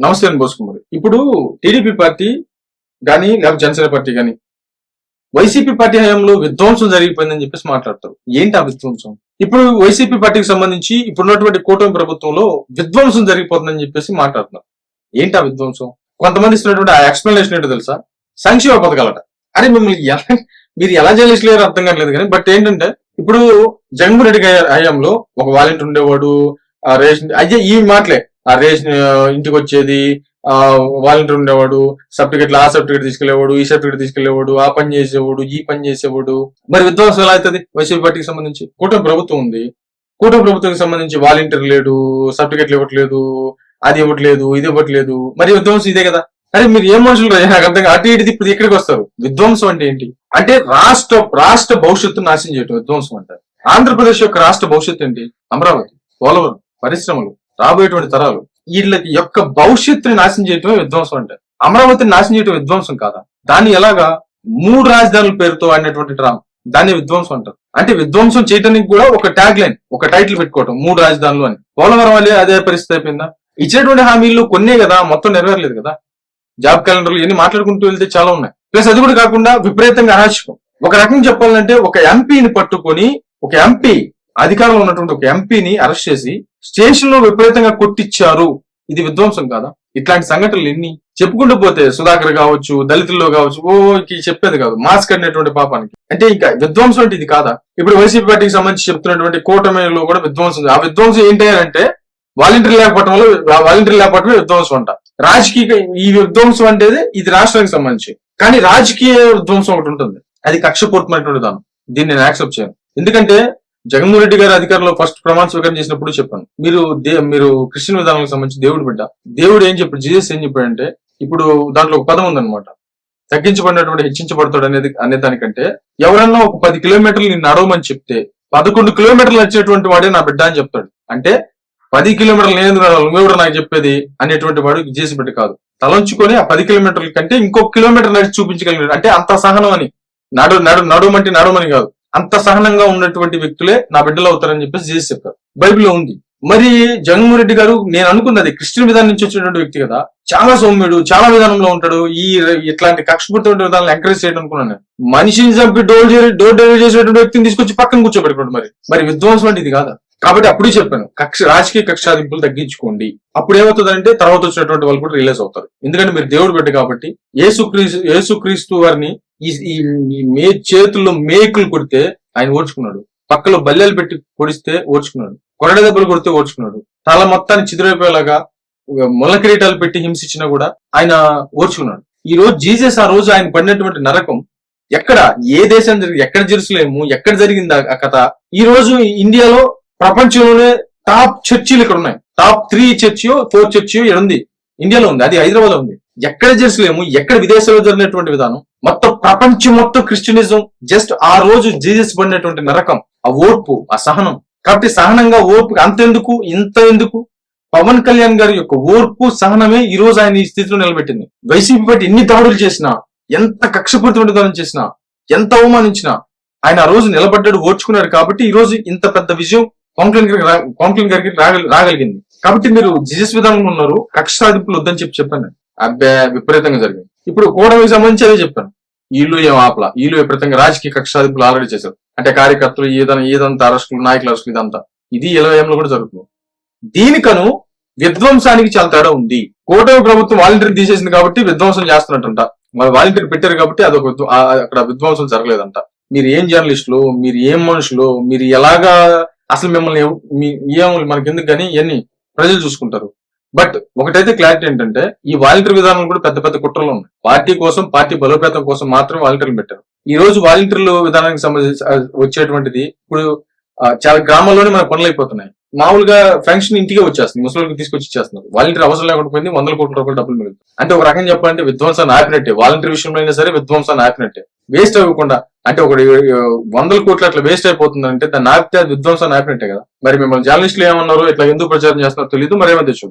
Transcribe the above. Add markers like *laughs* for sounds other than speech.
నమస్తే అని బోసుకుమారి ఇప్పుడు టీడీపీ పార్టీ కానీ లేకపోతే జనసేన పార్టీ కానీ వైసీపీ పార్టీ హయాంలో విధ్వంసం జరిగిపోయిందని చెప్పేసి మాట్లాడతారు. ఏంటి ఆ విధ్వంసం? ఇప్పుడు వైసీపీ పార్టీకి సంబంధించి ఇప్పుడున్నటువంటి కూటమి ప్రభుత్వంలో విధ్వంసం జరిగిపోతుందని చెప్పేసి మాట్లాడుతున్నారు. ఏంటి ఆ విధ్వంసం? కొంతమంది ఇస్తున్నటువంటి ఆ ఎక్స్ప్లెనేషన్ ఏంటో తెలుసా? సంక్షేమ పథకాలట అరే మిమ్మల్ని ఎలా *laughs* మీరు ఎలా చేయలేరు అర్థం కావట్లేదు కానీ బట్ ఏంటంటే ఇప్పుడు జగన్మోహన్ రెడ్డి హయాంలో ఒక వాలంటీర్ ఉండేవాడు రేషన్ అయ్యే ఈ మాటలే. రేషన్ ఆ, ఇంటికి వచ్చేది ఆ వాలంటీర్ ఉండేవాడు సర్టిఫికెట్ ఆ సర్టిఫికెట్ తీసుకెళ్ళేవాడు ఈ సర్టిఫికెట్ తీసుకెళ్ళేవాడు ఆ పని చేసేవాడు ఈ పని చేసేవాడు. మరి విధ్వంసం ఎలా అవుతుంది? వైసీపీ పార్టీకి సంబంధించి? కూటమి ప్రభుత్వం ఉంది. కూటమి ప్రభుత్వానికి సంబంధించి వాలంటీర్ లేడు సర్టిఫికెట్లు ఇవ్వట్లేదు అది ఇవ్వట్లేదు ఇది ఇవ్వట్లేదు. మరి విధ్వంసం ఇదే కదా? అరే మీరు ఏం మనుషులు నాకు అర్థం అటు ఇటు ఇప్పుడు ఇక్కడికి వస్తారు. విధ్వంసం అంటే ఏంటి? అంటే రాష్ట్ర రాష్ట్ర భవిష్యత్తు నాశనం చేయటం విధ్వంసం అంటారు. ఆంధ్రప్రదేశ్ యొక్క రాష్ట్ర భవిష్యత్తు ఏంటి? అమరావతి పోలవరం పరిశ్రమలు రాబోయేటువంటి తరాలు వీళ్ళకి యొక్క భవిష్యత్తుని నాశనం చేయటమే విధ్వంసం అంటే. అమరావతిని నాశనం చేయటం విధ్వంసం కాదా? దాన్ని ఎలాగా మూడు రాజధానుల పేరుతో ఆడినటువంటి డ్రామా దాన్ని విధ్వంసం అంటారు. అంటే విధ్వంసం చేయడానికి కూడా ఒక ట్యాగ్ లైన్ ఒక టైటిల్ పెట్టుకోవటం మూడు రాజధానులు అని. పోలవరం వల్లే అదే పరిస్థితి అయిపోయిందా? ఇచ్చినటువంటి హామీలు కొన్నే కదా మొత్తం నెరవేరలేదు కదా. జాబ్ క్యాలెండర్లు ఇవన్నీ మాట్లాడుకుంటూ వెళ్తే చాలా ఉన్నాయి. ప్లస్ అది కూడా కాకుండా విపరీతంగా అరాచకం. ఒక రకంగా చెప్పాలంటే ఒక ఎంపీని పట్టుకొని ఒక ఎంపీ అధికారంలో ఉన్నటువంటి ఒక ఎంపీని అరెస్ట్ చేసి స్టేషన్లో విపరీతంగా కొట్టించారు ఇది విధ్వంసం కాదా? ఇట్లాంటి సంఘటనలు ఎన్ని? చెప్పుకుంటూ పోతే సుధాకర్ కావచ్చు దళితుల్లో కావచ్చు ఓ చెప్పేది కాదు. మాస్క్ అనేటువంటి పాపానికి. అంటే ఇంకా విధ్వంసం అంటే ఇది కాదా? ఇప్పుడు వైసీపీ పార్టీకి సంబంధించి చెప్తున్నటువంటి కూటమిలో కూడా విధ్వంసం. ఆ విధ్వంసం ఏంటి అంటే వాలంటీర్ లేకపోవటం వల్ల వాలంటీర్ లేకపోవడమే విధ్వంసం అంట. రాజకీయ ఈ విధ్వంసం అంటే ఇది రాష్ట్రానికి సంబంధించి. కానీ రాజకీయ విధ్వంసం ఒకటి ఉంటుంది. అది కక్షపూర్తమైనటువంటి దానం దీన్ని నేను యాక్సెప్ట్ చేయను. ఎందుకంటే జగన్మోహన్ రెడ్డి గారి అధికారంలో ఫస్ట్ ప్రమాణ స్వీకారం చేసినప్పుడు చెప్పాను. మీరు దే- మీరు క్రిస్టియన్ విధానాలకు సంబంధించి దేవుడు బిడ్డ. దేవుడు ఏం చెప్పాడు? జీసస్ ఏం చెప్పాడంటే ఇప్పుడు దాంట్లో ఒక పదం ఉందన్నమాట. తగ్గించబడినటువంటి హెచ్చించబడతాడు అనేది అనే దానికంటే ఎవరన్నా ఒక పది కిలోమీటర్లు నేను నడవమని చెప్తే పదకొండు కిలోమీటర్లు వచ్చేటువంటి వాడే నా బిడ్డ అని చెప్తాడు. అంటే పది కిలోమీటర్లు నేను నడవాలి? నువ్వెవరు నాకు చెప్పేది? అనేటువంటి వాడు చేసి బిడ్డ కాదు. తలంచుకొని ఆ పది కిలోమీటర్ల కంటే ఇంకొక కిలోమీటర్ నడిచి చూపించగలిగినాడు అంటే అంత సహనం అని. నడు నడు నడవమంటే నడవమని కాదు. అంత సహనంగా ఉన్నటువంటి వ్యక్తులే నా బిడ్డలు అవుతారని చెప్పేసి జీసస్ చెప్పారు. బైబిల్లో ఉంది. మరి జగన్మోహన్ రెడ్డి గారు నేను అనుకున్నది క్రిస్టియన్ విధానం నుంచి వచ్చినటువంటి వ్యక్తి కదా చాలా సౌమ్యుడు చాలా విధానంలో ఉంటాడు. ఈ ఇట్లాంటి కక్షపూర్తమైన విధానాలు ఎంకరేజ్ చేయడం అనుకున్నాను మనిషిని చంపి డోర్ డోర్ డెలివరీ చేసేటువంటి వ్యక్తిని తీసుకొచ్చి పక్కన కూర్చోబెట్టుకోండి మరి. మరి విధ్వంసం అంటే ఇది కాదా? కాబట్టి అప్పుడే చెప్పాను కక్ష రాజకీయ కక్షాదింపులు తగ్గించుకోండి. అప్పుడు ఏమవుతుందంటే తర్వాత వచ్చినటువంటి వాళ్ళు కూడా రిలీజ్ అవుతారు. ఎందుకంటే మీరు దేవుడు బిడ్డ కాబట్టి ఏసుక్రీస్తు ఏసుక్రీస్తు వారిని ఈ ఈ- మే చేతుల్లో మేకులు కొడితే ఆయన ఓడ్చుకున్నాడు. పక్కలో బల్లెలు పెట్టి పొడిస్తే ఓడ్చుకున్నాడు. కొరడ దెబ్బలు కొడితే ఓడ్చుకున్నాడు. తల మొత్తాన్ని చిదిరైపోయేలాగా ముళ్ళ కిరీటాలు పెట్టి హింసించినా కూడా ఆయన ఓర్చుకున్నాడు ఈ రోజు జీసస్ ఆ రోజు ఆయన పడినటువంటి నరకం ఎక్కడ? ఏ దేశం జరిగింది ఎక్కడ జెరూసలేము? ఎక్కడ జరిగింది ఆ- ఆ కథ? ఈ రోజు ఇండియాలో ప్రపంచంలోనే టాప్ చర్చిలు ఇక్కడ ఉన్నాయి. టాప్ త్రీ చర్చియో ఫోర్ చర్చియో ఇక్కడ ఉంది ఇండియాలో ఉంది. అది హైదరాబాద్లో ఉంది. ఎక్కడ జెరూసలేము? ఎక్కడ విదేశాల్లో జరిగినటువంటి విధానం? మొత్తం ప్రపంచం మొత్తం క్రిస్టియనిజం జస్ట్ ఆ రోజు జీసస్ పడినటువంటి నరకం ఆ ఓర్పు ఆ సహనం. కాబట్టి సహనంగా ఓర్పు అంతెందుకు ఇంత ఎందుకు? పవన్ కళ్యాణ్ గారి యొక్క ఓర్పు సహనమే ఈ రోజు ఆయన ఈ స్థితిలో నిలబెట్టింది. వైసీపీ బట్టి ఎన్ని దాడులు చేసినా ఎంత కక్షపూరితమైన దానం చేసినా ఎంత అవమానించినా ఆయన ఆ రోజు నిలబడ్డాడు ఓర్చుకున్నాడు కాబట్టి ఈ రోజు ఇంత పెద్ద విజయం పవన్ కళ్యాణ్ గారికి పవన్ కళ్యాణ్ గారికి రాగలిగింది. కాబట్టి మీరు జిజస్ విధానంలో ఉన్నారు కక్ష సాధింపులు వద్దని చెప్పి చెప్పాను అబ్బే విపరీతంగా జరిగింది. ఇప్పుడు కూటమికి సంబంధించి అదే చెప్పాను. వీళ్ళు ఏం ఆపల? వీళ్ళు విపరీతంగా రాజకీయ కక్షాధింపులు ఆల్రెడీ చేశారు. అంటే కార్యకర్తలు ఏదైనా ఏదంతా అరెస్టులు నాయకుల అరెస్టులు ఇదంతా. ఇది ఇలవయంలో కూడా జరుగుతుంది. దీనికను విధ్వంసానికి చాలా తేడా ఉంది. కూటమి ప్రభుత్వం వాలంటీర్ తీసేసింది కాబట్టి విధ్వంసం చేస్తున్నట్టంట. మరి వాలంటీర్ పెట్టారు కాబట్టి అదొక అక్కడ విధ్వంసం జరగలేదంట. మీరు ఏం జర్నలిస్టులు మీరు ఏం మనుషులు మీరు ఎలాగా అసలు మిమ్మల్ని మీ- ఏం మనకి ఎందుకు కానీ ఇవన్నీ ప్రజలు చూసుకుంటారు. బట్ ఒకటైతే క్లారిటీ ఏంటంటే ఈ వాలంటీర్ విధానం కూడా పెద్ద పెద్ద కుట్రలు ఉన్నాయి. పార్టీ కోసం పార్టీ బలోపేతం కోసం మాత్రం వాలంటీర్లు పెట్టారు. ఈ రోజు వాలంటీర్లు విధానానికి సంబంధించి వచ్చేటువంటిది ఇప్పుడు చాలా గ్రామాల్లోనే మన పనులు అయిపోతున్నాయి. మామూలుగా ఫంక్షన్ ఇంటికే వచ్చేస్తుంది ముసలికి తీసుకొచ్చి ఇచ్చేస్తున్నారు. వాలంటీర్ అవసరం లేకుండా పోయింది వందల కోట్ల రూపాయలు డబ్బులు మిగులుతుంది అంటే ఒక రకంగా చెప్పాలంటే విధ్వంసాన్ని ఆపినట్టే. వాలంటీర్ విషయంలో అయినా సరే విధ్వంసాన్ని ఆపినట్టే. వేస్ట్ అవ్వకుండా అంటే ఒకటి వందల కోట్లు అట్లా వేస్ట్ అయిపోతుంది అంటే దాన్ని ఆపితే అది విధ్వంసాన్ని ఆపినట్టే కదా. మరి మిమ్మల్ని జర్నలిస్టులు ఏమన్నారు ఇట్లా ఎందుకు ప్రచారం చేస్తున్నారో తెలియదు మరేమో తెచ్చు